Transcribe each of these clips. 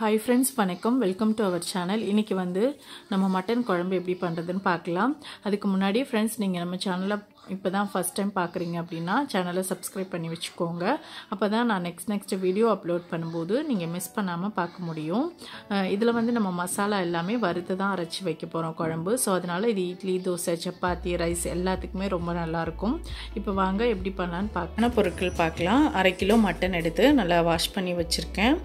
Hi friends வணக்கம். Welcome to our channel இன்றைக்கி வந்து நம்ம மட்டன் குழம்பு எப்படி பண்ணுறதுன்னு பார்க்கலாம். அதுக்கு முன்னாடி ஃப்ரெண்ட்ஸ் நீங்கள் நம்ம சேனலை இப்போ தான் ஃபஸ்ட் டைம் பார்க்குறீங்க அப்படின்னா சேனலை சப்ஸ்கிரைப் பண்ணி வச்சுக்கோங்க. அப்போ தான் நான் நெக்ஸ்ட் நெக்ஸ்ட் வீடியோ அப்லோட் பண்ணும்போது நீங்கள் மிஸ் பண்ணாமல் பார்க்க முடியும். இதில் வந்து நம்ம மசாலா எல்லாமே வறுத்து தான் அரைச்சி வைக்க போகிறோம் குழம்பு. ஸோ அதனால் இது இட்லி தோசை சப்பாத்தி ரைஸ் எல்லாத்துக்குமே ரொம்ப நல்லாயிருக்கும் இப்போ வாங்க எப்படி பண்ணலான்னு பார்க்கணும் பொருட்கள் பார்க்கலாம். அரை கிலோ மட்டன் எடுத்து நல்லா வாஷ் பண்ணி வச்சுருக்கேன்.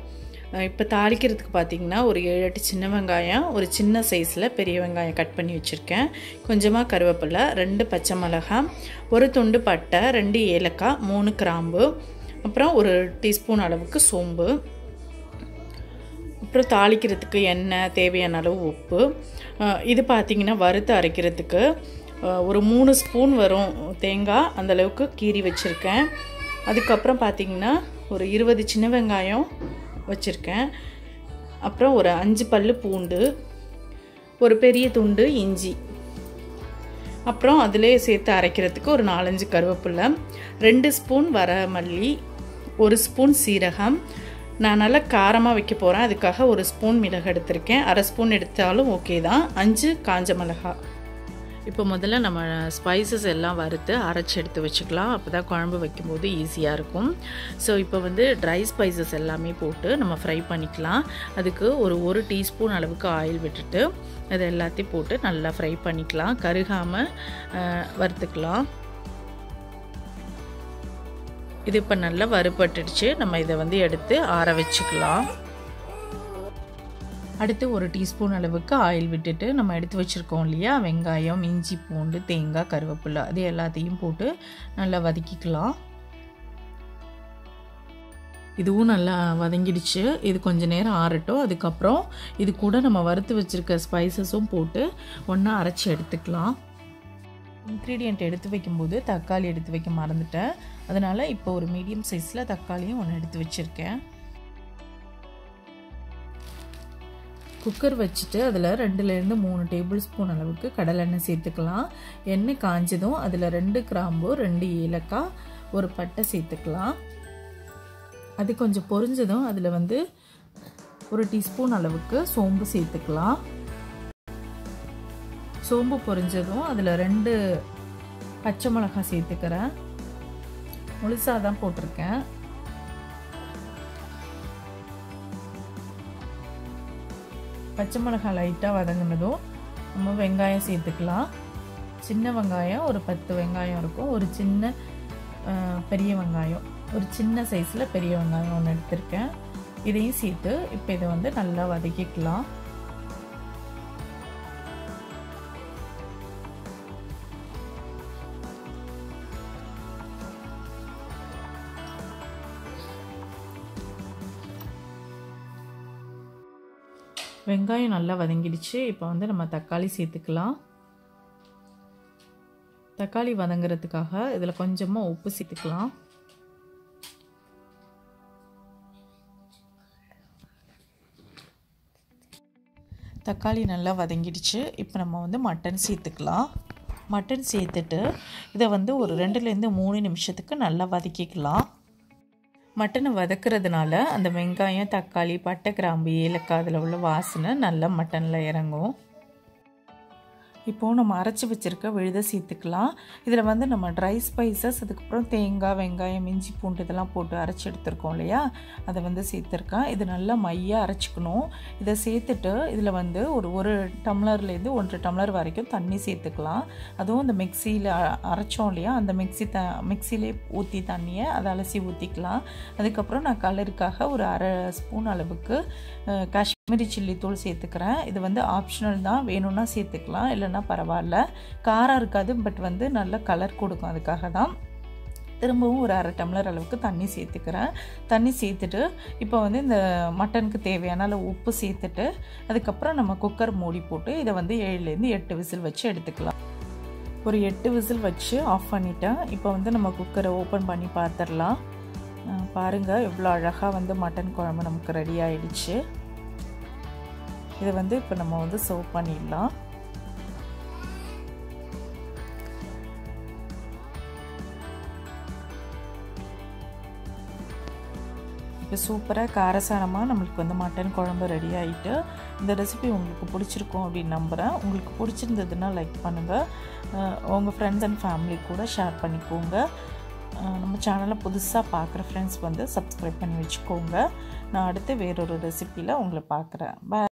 இப்போ தாளிக்கிறதுக்கு பார்த்திங்கன்னா ஒரு ஏழு எட்டு சின்ன வெங்காயம் ஒரு சின்ன சைஸில் பெரிய வெங்காயம் கட் பண்ணி வச்சுருக்கேன். கொஞ்சமாக கருவேப்பிலை ரெண்டு பச்சை மிளகாய் ஒரு துண்டு பட்டை ரெண்டு ஏலக்காய் மூணு கிராம்பு அப்புறம் ஒரு டீஸ்பூன் அளவுக்கு சோம்பு அப்புறம் தாளிக்கிறதுக்கு எண்ணெய் தேவையான அளவு உப்பு. இது பார்த்திங்கன்னா வறுத்து அரைக்கிறதுக்கு ஒரு மூணு ஸ்பூன் வரும் தேங்காய் அந்தளவுக்கு கீறி வச்சுருக்கேன். அதுக்கப்புறம் பார்த்திங்கன்னா ஒரு இருபது சின்ன வெங்காயம் வச்சுருக்கேன். அப்புறம் ஒரு அஞ்சு பல் பூண்டு ஒரு பெரிய துண்டு இஞ்சி. அப்புறம் அதிலே சேர்த்து அரைக்கிறதுக்கு ஒரு நாலஞ்சு கருவேப்பில்லை ரெண்டு ஸ்பூன் வர மல்லி ஒரு ஸ்பூன் சீரகம். நான் நல்லா காரமாக வைக்க போகிறேன் அதுக்காக ஒரு ஸ்பூன் மிளகு எடுத்திருக்கேன். அரை ஸ்பூன் எடுத்தாலும் ஓகே தான். அஞ்சு காஞ்ச மிளகாய் இப்போ முதல்ல நம்ம ஸ்பைசஸ் எல்லாம் வறுத்து அரைச்சி எடுத்து வச்சுக்கலாம். அப்போ தான் குழம்பு வைக்கும்போது ஈஸியாக இருக்கும். ஸோ இப்போ வந்து ட்ரை ஸ்பைசஸ் எல்லாமே போட்டு நம்ம ஃப்ரை பண்ணிக்கலாம். அதுக்கு ஒரு ஒரு டீஸ்பூன் அளவுக்கு ஆயில் விட்டுட்டு அது எல்லாத்தையும் போட்டு நல்லா ஃப்ரை பண்ணிக்கலாம். கருகாமல் வறுத்துக்கலாம். இது இப்போ நல்லா வறுபட்டுடுச்சு. நம்ம இதை வந்து எடுத்து ஆற வச்சுக்கலாம். அடுத்து ஒரு டீஸ்பூன் அளவுக்கு ஆயில் விட்டுட்டு நம்ம எடுத்து வச்சுருக்கோம் இல்லையா? வெங்காயம் இஞ்சி பூண்டு தேங்காய் கருவேப்பிலை அது எல்லாத்தையும் போட்டு நல்லா வதக்கிக்கலாம். இதுவும் நல்லா வதங்கிடுச்சு. இது கொஞ்ச நேரம் ஆறட்டும். அதுக்கப்புறம் இது கூட நம்ம வறுத்து வச்சுருக்க ஸ்பைசஸும் போட்டு ஒன்றா அரைச்சி எடுத்துக்கலாம். இன்க்ரீடியண்ட் எடுத்து வைக்கும்போது தக்காளி எடுத்து வைக்க மறந்துட்டேன். அதனால் இப்போ ஒரு மீடியம் சைஸில் தக்காளியும் ஒன்று எடுத்து வச்சுருக்கேன். குக்கர் வச்சுட்டு அதில் ரெண்டுலேருந்து மூணு டேபிள் ஸ்பூன் அளவுக்கு கடலெண்ணெய் சேர்த்துக்கலாம். எண்ணெய் காஞ்சதும் அதில் ரெண்டு கிராம்பு ரெண்டு ஏலக்காய் ஒரு பட்டை சேர்த்துக்கலாம். அது கொஞ்சம் பொரிஞ்சதும் அதில் வந்து ஒரு டீஸ்பூன் அளவுக்கு சோம்பு சேர்த்துக்கலாம். சோம்பு பொரிஞ்சதும் அதில் ரெண்டு பச்சை மிளகாய் சேர்த்துக்கிறேன். முழுசாக தான் போட்டிருக்கேன். பச்சை மிளகாய் லைட்டாக வதங்கினதும் நம்ம வெங்காயம் சேர்த்துக்கலாம். சின்ன வெங்காயம் ஒரு பத்து வெங்காயம் இருக்கும். ஒரு சின்ன பெரிய வெங்காயம். ஒரு சின்ன சைஸில் பெரிய வெங்காயம் ஒன்று எடுத்திருக்கேன். இதையும் சேர்த்து இப்போ இதை வந்து நல்லா வதக்கிக்கலாம். வெங்காயம் நல்லா வதங்கிடுச்சு. இப்போ வந்து நம்ம தக்காளி சேர்த்துக்கலாம். தக்காளி வதங்குறதுக்காக இதில் கொஞ்சமாக உப்பு சேர்த்துக்கலாம். தக்காளி நல்லா வதங்கிடுச்சு. இப்போ நம்ம வந்து மட்டன் சேர்த்துக்கலாம். மட்டன் சேர்த்துட்டு இதை வந்து ஒரு ரெண்டுலேருந்து மூணு நிமிஷத்துக்கு நல்லா வதக்கிக்கலாம். மட்டனை வதக்கிறதுனால அந்த வெங்காயம் தக்காளி பட்டை கிராம்பு ஏலக்காய் அதில் உள்ள வாசனை நல்லா மட்டனில் இறங்கும். இப்போது நம்ம அரைச்சி வச்சுருக்க விழுத சேர்த்துக்கலாம். இதில் வந்து நம்ம ட்ரை ஸ்பைசஸ் அதுக்கப்புறம் தேங்காய் வெங்காயம் இஞ்சி பூண்டு இதெல்லாம் போட்டு அரைச்சி எடுத்துருக்கோம் இல்லையா? அதை வந்து சேர்த்துருக்கேன். இது நல்லா மையாக அரைச்சிக்கணும். இதை சேர்த்துட்டு இதில் வந்து ஒரு ஒரு டம்ளர்லேருந்து ஒன்றரை டம்ளர் வரைக்கும் தண்ணி சேர்த்துக்கலாம். அதுவும் இந்த மிக்சியில் அரைச்சோம் இல்லையா? அந்த மிக்சி த மிக்சிலே ஊற்றி தண்ணியை அதை அலசி ஊற்றிக்கலாம் அதுக்கப்புறம் நான் கலருக்காக ஒரு அரை ஸ்பூன் அளவுக்கு காஷ் சில்லி தூள் சேர்த்துக்கிறேன். இது வந்து ஆப்ஷனல் தான். வேணும்னா சேர்த்துக்கலாம் இல்லைன்னா பரவாயில்ல. காரம் இருக்காது பட் வந்து நல்ல கலர் கொடுக்கும் அதுக்காக தான். திரும்பவும் ஒரு அரை டம்ளர் அளவுக்கு தண்ணி சேர்த்துக்கிறேன். தண்ணி சேர்த்துட்டு இப்போ வந்து இந்த மட்டனுக்கு தேவையான அளவு உப்பு சேர்த்துட்டு அதுக்கப்புறம் நம்ம குக்கர் மூடி போட்டு இதை வந்து ஏழுலேருந்து எட்டு விசில் வச்சு எடுத்துக்கலாம். ஒரு எட்டு விசில் வச்சு ஆஃப் பண்ணிட்டேன். இப்போ வந்து நம்ம குக்கரை ஓப்பன் பண்ணி பார்த்துடலாம். பாருங்கள் எவ்வளோ அழகாக வந்து மட்டன் குழம்பு நமக்கு ரெடி ஆயிடுச்சு. இதை வந்து இப்போ நம்ம வந்து சர்வ் பண்ணிடலாம். இப்போ இப்போ சூப்பராக காரசாரமாக நம்மளுக்கு வந்து மட்டன் குழம்பு ரெடி ஆகிட்டு இந்த ரெசிபி உங்களுக்கு பிடிச்சிருக்கும் அப்படின்னு நம்புகிறேன் உங்களுக்கு பிடிச்சிருந்ததுன்னா லைக் பண்ணுங்கள் உங்கள் ஃப்ரெண்ட்ஸ் அண்ட் ஃபேமிலி கூட ஷேர் பண்ணிக்கோங்க. நம்ம சேனலை புதுசாக பார்க்குற ஃப்ரெண்ட்ஸ் வந்து சப்ஸ்கிரைப் பண்ணி வச்சுக்கோங்க. நான் அடுத்து வேறொரு ரெசிப்பியில் உங்களை பார்க்குறேன் பாய்